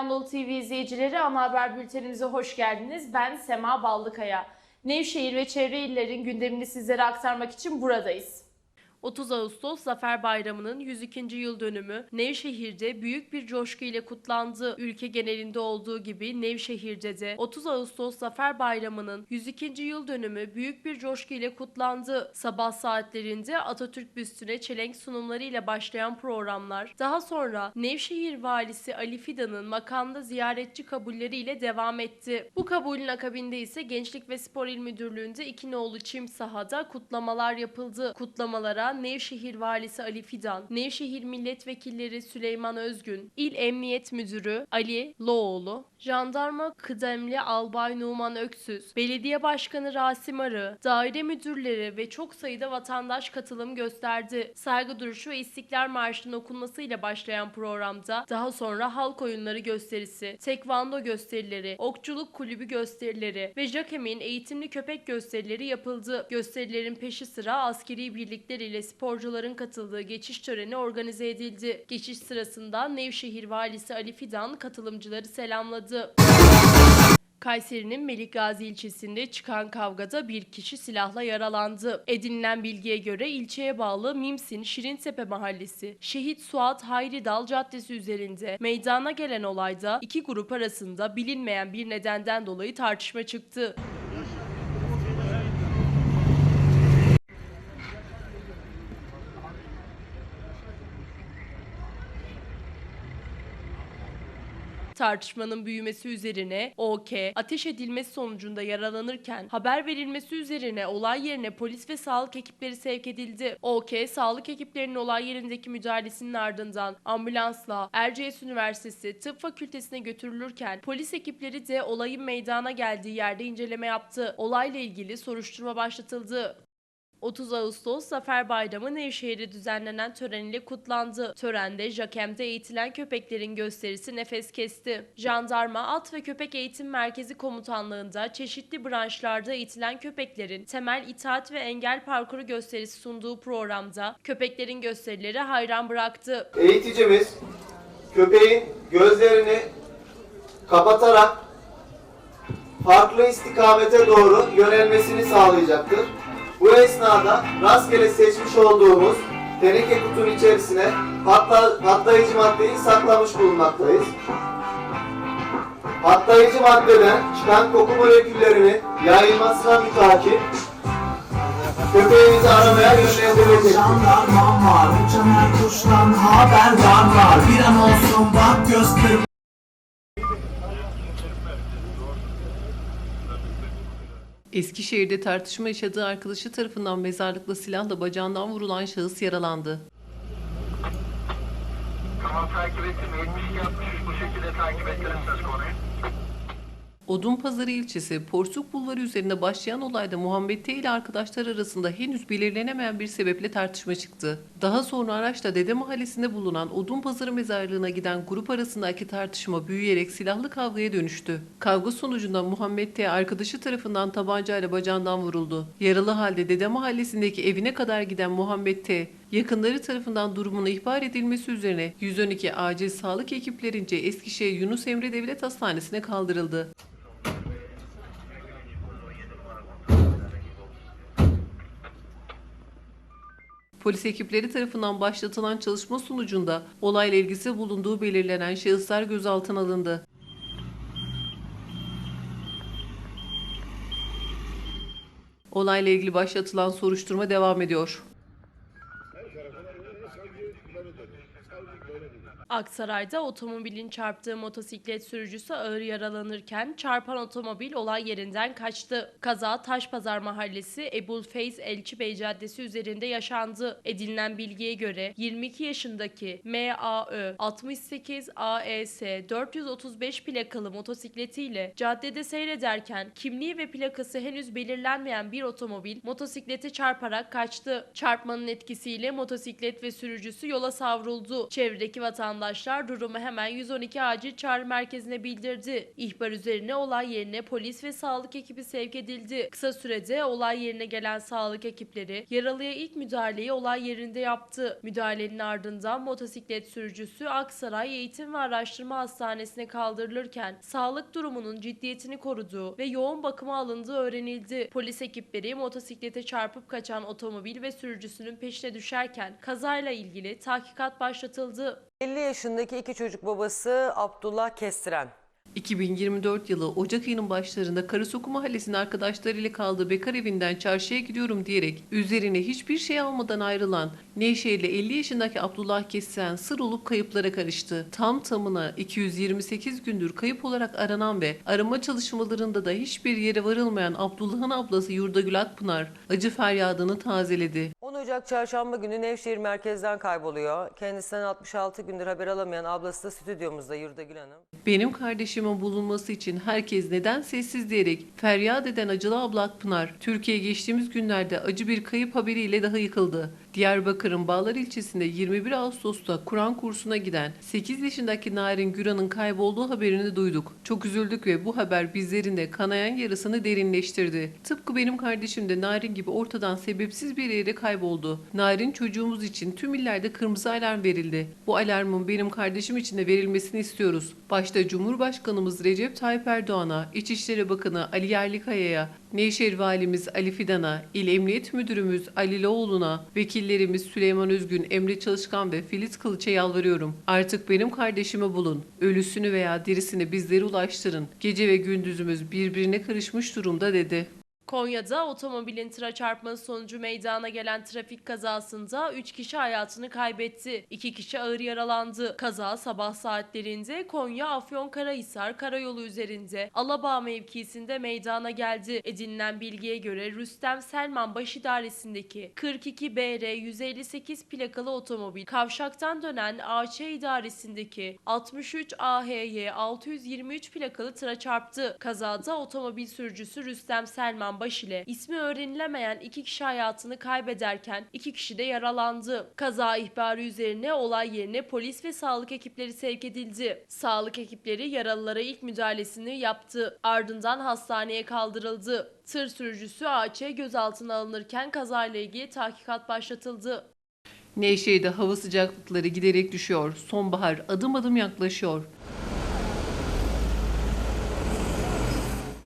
Anadolu TV izleyicileri ana haber bültenimize hoş geldiniz. Ben Sema Ballıkaya. Nevşehir ve çevre illerin gündemini sizlere aktarmak için buradayız. 30 Ağustos Zafer Bayramı'nın 102. yıl dönümü Nevşehir'de büyük bir coşku ile kutlandı. Ülke genelinde olduğu gibi Nevşehir'de de 30 Ağustos Zafer Bayramı'nın 102. yıl dönümü büyük bir coşku ile kutlandı. Sabah saatlerinde Atatürk büstüne çelenk sunumları ile başlayan programlar daha sonra Nevşehir Valisi Ali Fidan'ın makamda ziyaretçi kabulleriyle devam etti. Bu kabulün akabinde ise Gençlik ve Spor İl Müdürlüğü'nde İkinoğlu Çim sahada kutlamalar yapıldı. Kutlamalara Nevşehir Valisi Ali Fidan, Nevşehir Milletvekilleri Süleyman Özgün, İl Emniyet Müdürü Ali Loğlu, Jandarma Kıdemli Albay Numan Öksüz, Belediye Başkanı Rasim Arı, daire müdürleri ve çok sayıda vatandaş katılım gösterdi. Saygı duruşu ve İstiklal Marşı'nın okunmasıyla başlayan programda daha sonra halk oyunları gösterisi, tekvando gösterileri, okçuluk kulübü gösterileri ve Jakem'in eğitimli köpek gösterileri yapıldı. Gösterilerin peşi sıra askeri birlikler ile sporcuların katıldığı geçiş töreni organize edildi. Geçiş sırasında Nevşehir Valisi Ali Fidan katılımcıları selamladı. Kayseri'nin Melikgazi ilçesinde çıkan kavgada bir kişi silahla yaralandı. Edinilen bilgiye göre ilçeye bağlı Mimsin Şirintepe mahallesi Şehit Suat Hayri Dal Caddesi üzerinde meydana gelen olayda iki grup arasında bilinmeyen bir nedenden dolayı tartışma çıktı. Tartışmanın büyümesi üzerine OK ateş edilmesi sonucunda yaralanırken haber verilmesi üzerine olay yerine polis ve sağlık ekipleri sevk edildi. OK sağlık ekiplerinin olay yerindeki müdahalesinin ardından ambulansla Erciyes Üniversitesi Tıp Fakültesine götürülürken polis ekipleri de olayın meydana geldiği yerde inceleme yaptı. Olayla ilgili soruşturma başlatıldı. 30 Ağustos Zafer Bayramı Nevşehir'de düzenlenen tören ile kutlandı. Törende Jakem'de eğitilen köpeklerin gösterisi nefes kesti. Jandarma At ve Köpek Eğitim Merkezi Komutanlığı'nda çeşitli branşlarda eğitilen köpeklerin temel itaat ve engel parkuru gösterisi sunduğu programda köpeklerin gösterileri hayran bıraktı. Eğiticimiz köpeğin gözlerini kapatarak farklı istikamete doğru yönelmesini sağlayacaktır. Bu esnada rastgele seçmiş olduğumuz teneke kutunun içerisine patla, patlayıcı maddeyi saklamış bulunmaktayız. Patlayıcı maddeden çıkan koku moleküllerinin yayılmasına mütakip köpeğimizi aramaya yönlendirecektir. Jandarmam var, uçan her kuştan haberdar var Bir an olsun bak göster Eskişehir'de tartışma yaşadığı arkadaşı tarafından mezarlıkla silahla bacağından vurulan şahıs yaralandı. Tamam takip ettim. 72 63 bu şekilde takip ettirirsiniz konuyu. Odunpazarı ilçesi Porsuk Bulvarı üzerinde başlayan olayda Muhammed T ile arkadaşlar arasında henüz belirlenemeyen bir sebeple tartışma çıktı. Daha sonra araçla Dede Mahallesi'nde bulunan Odunpazarı mezarlığına giden grup arasındaki tartışma büyüyerek silahlı kavgaya dönüştü. Kavga sonucunda Muhammed T arkadaşı tarafından tabancayla bacağından vuruldu. Yaralı halde Dede Mahallesi'ndeki evine kadar giden Muhammed T yakınları tarafından durumunu ihbar edilmesi üzerine 112 acil sağlık ekiplerince Eskişehir Yunus Emre Devlet Hastanesi'ne kaldırıldı. Polis ekipleri tarafından başlatılan çalışma sonucunda olayla ilgisi bulunduğu belirlenen şahıslar gözaltına alındı. Olayla ilgili başlatılan soruşturma devam ediyor. Aksaray'da otomobilin çarptığı motosiklet sürücüsü ağır yaralanırken çarpan otomobil olay yerinden kaçtı. Kaza Taşpazar Mahallesi Ebul Feyz Elçi Bey Caddesi üzerinde yaşandı. Edinilen bilgiye göre 22 yaşındaki MAÖ 68 AES 435 plakalı motosikletiyle caddede seyrederken kimliği ve plakası henüz belirlenmeyen bir otomobil motosiklete çarparak kaçtı. Çarpmanın etkisiyle motosiklet ve sürücüsü yola savruldu. Çevredeki vatandaşlar Vatandaşlar durumu hemen 112 acil çağrı merkezine bildirdi. İhbar üzerine olay yerine polis ve sağlık ekibi sevk edildi. Kısa sürede olay yerine gelen sağlık ekipleri yaralıya ilk müdahaleyi olay yerinde yaptı. Müdahalenin ardından motosiklet sürücüsü Aksaray Eğitim ve Araştırma Hastanesi'ne kaldırılırken sağlık durumunun ciddiyetini koruduğu ve yoğun bakıma alındığı öğrenildi. Polis ekipleri motosiklete çarpıp kaçan otomobil ve sürücüsünün peşine düşerken kazayla ilgili tahkikat başlatıldı. 50 yaşındaki iki çocuk babası Abdullah Kestiren. 2024 yılı Ocak ayının başlarında Karasoku Mahallesi'nin arkadaşlarıyla kaldığı bekar evinden çarşıya gidiyorum diyerek üzerine hiçbir şey almadan ayrılan Nevşehirli 50 yaşındaki Abdullah Kesen sır olup kayıplara karıştı. Tam tamına 228 gündür kayıp olarak aranan ve arama çalışmalarında da hiçbir yere varılmayan Abdullah'ın ablası Yurdagül Akpınar acı feryadını tazeledi. 10 Ocak çarşamba günü Nevşehir merkezden kayboluyor. Kendisinden 66 gündür haber alamayan ablası da stüdyomuzda Yurdagül Hanım. Benim kardeşimin bulunması için herkes neden sessiz diyerek feryat eden acılı abla Akpınar, Türkiye geçtiğimiz günlerde acı bir kayıp haberiyle daha yıkıldı. Diyarbakır'ın Bağlar ilçesinde 21 Ağustos'ta Kur'an kursuna giden 8 yaşındaki Narin Güran'ın kaybolduğu haberini duyduk. Çok üzüldük ve bu haber bizlerin de kanayan yarasını derinleştirdi. Tıpkı benim kardeşim de Narin gibi ortadan sebepsiz bir yere kayboldu. Narin çocuğumuz için tüm illerde kırmızı alarm verildi. Bu alarmın benim kardeşim için de verilmesini istiyoruz. Başta Cumhurbaşkanımız Recep Tayyip Erdoğan'a, İçişleri Bakanı Ali Yerlikaya'ya, Nevşehir Valimiz Ali Fidan'a, İl Emniyet Müdürümüz Ali Loğlu'na, vekillerimiz Süleyman Özgün, Emre Çalışkan ve Filiz Kılıç'a yalvarıyorum. Artık benim kardeşimi bulun. Ölüsünü veya dirisini bizlere ulaştırın. Gece ve gündüzümüz birbirine karışmış durumda dedi. Konya'da otomobilin tıra çarpması sonucu meydana gelen trafik kazasında 3 kişi hayatını kaybetti. 2 kişi ağır yaralandı. Kaza sabah saatlerinde Konya Afyonkarahisar karayolu üzerinde Alabağ mevkisinde meydana geldi. Edinilen bilgiye göre Rüstem Selman Baş İdaresi'ndeki 42 BR 158 plakalı otomobil kavşaktan dönen AÇ idaresindeki 63 AHY 623 plakalı tıra çarptı. Kazada otomobil sürücüsü Rüstem Selman Baş ile ismi öğrenilemeyen iki kişi hayatını kaybederken iki kişi de yaralandı. Kaza ihbarı üzerine olay yerine polis ve sağlık ekipleri sevk edildi. Sağlık ekipleri yaralılara ilk müdahalesini yaptı. Ardından hastaneye kaldırıldı. Tır sürücüsü AÇ gözaltına alınırken kazayla ilgili tahkikat başlatıldı. Nevşehir'de hava sıcaklıkları giderek düşüyor. Sonbahar adım adım yaklaşıyor.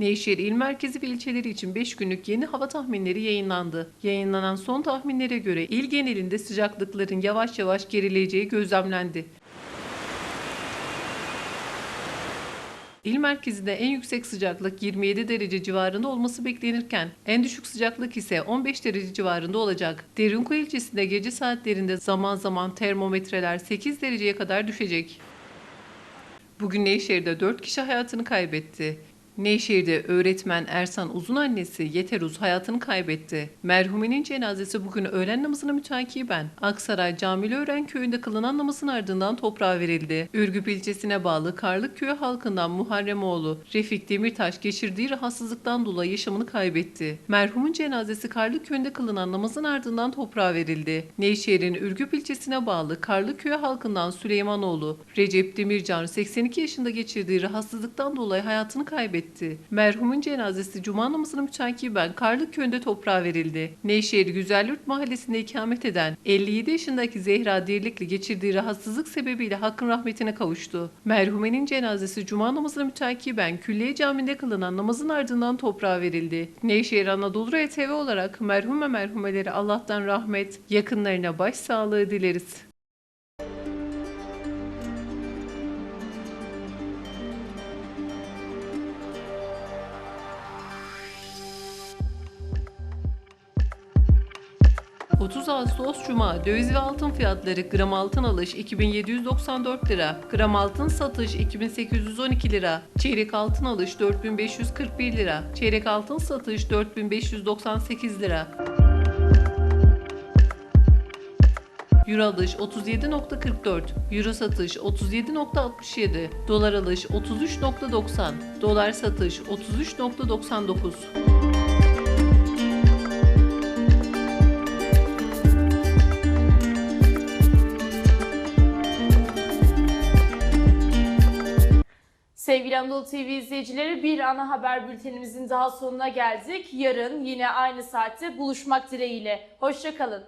Nevşehir il merkezi ve ilçeleri için 5 günlük yeni hava tahminleri yayınlandı. Yayınlanan son tahminlere göre il genelinde sıcaklıkların yavaş yavaş gerileyeceği gözlemlendi. İl merkezinde en yüksek sıcaklık 27 derece civarında olması beklenirken en düşük sıcaklık ise 15 derece civarında olacak. Derinkuyu ilçesinde gece saatlerinde zaman zaman termometreler 8 dereceye kadar düşecek. Bugün Nevşehir'de 4 kişi hayatını kaybetti. Nevşehir'de öğretmen Ersan Uzun annesi Yeter Uz hayatını kaybetti. Merhumenin cenazesi bugün öğlen namazına mütakiben Aksaray Camiliören köyünde kılınan namazın ardından toprağa verildi. Ürgüp ilçesine bağlı Karlık köyü halkından Muharremoğlu Refik Demirtaş geçirdiği rahatsızlıktan dolayı yaşamını kaybetti. Merhumun cenazesi Karlık köyünde kılınan namazın ardından toprağa verildi. Nevşehir'in Ürgüp ilçesine bağlı Karlık köyü halkından Süleymanoğlu Recep Demircan 82 yaşında geçirdiği rahatsızlıktan dolayı hayatını kaybetti. Merhumun cenazesi cuma namazını mütakiben Karlık köyünde toprağa verildi. Nevşehir Güzelyurt mahallesinde ikamet eden 57 yaşındaki Zehra Dirlikli geçirdiği rahatsızlık sebebiyle hakkın rahmetine kavuştu. Merhumenin cenazesi cuma namazını mütakiben Külliye Camii'nde kılınan namazın ardından toprağa verildi. Nevşehir Anadolu RTV olarak merhum ve merhumeleri Allah'tan rahmet, yakınlarına başsağlığı dileriz. Ağustos Cuma döviz ve altın fiyatları gram altın alış 2794 lira, gram altın satış 2812 lira, çeyrek altın alış 4541 lira, çeyrek altın satış 4598 lira. Euro alış 37.44, Euro satış 37.67, Dolar alış 33.90, Dolar satış 33.99. Anadolu TV izleyicileri bir ana haber bültenimizin daha sonuna geldik. Yarın yine aynı saatte buluşmak dileğiyle. Hoşçakalın.